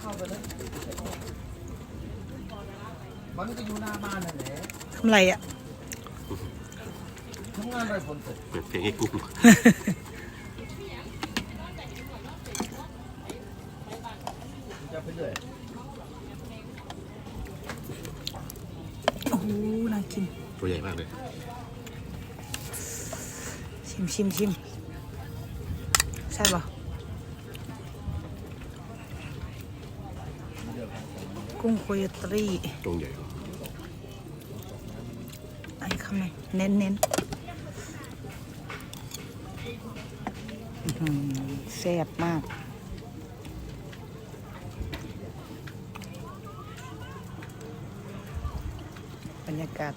เข้าไปเลยมันก็อยู่หน้าบ้านนั่นแหละทำไรอะทำงานไปฝนตกเปิดเพลงให้กุ้งจะไปเรื่อยโอ้โหน่ากิน ตัวใหญ่มากเลย ชิมชิมชิมใช่ป่ะ กุ้งโคโยตรีตรงใหญ่ไอ้คำไหนเน้นเน้นอื้อหือแซ่บมากบรรยากาศ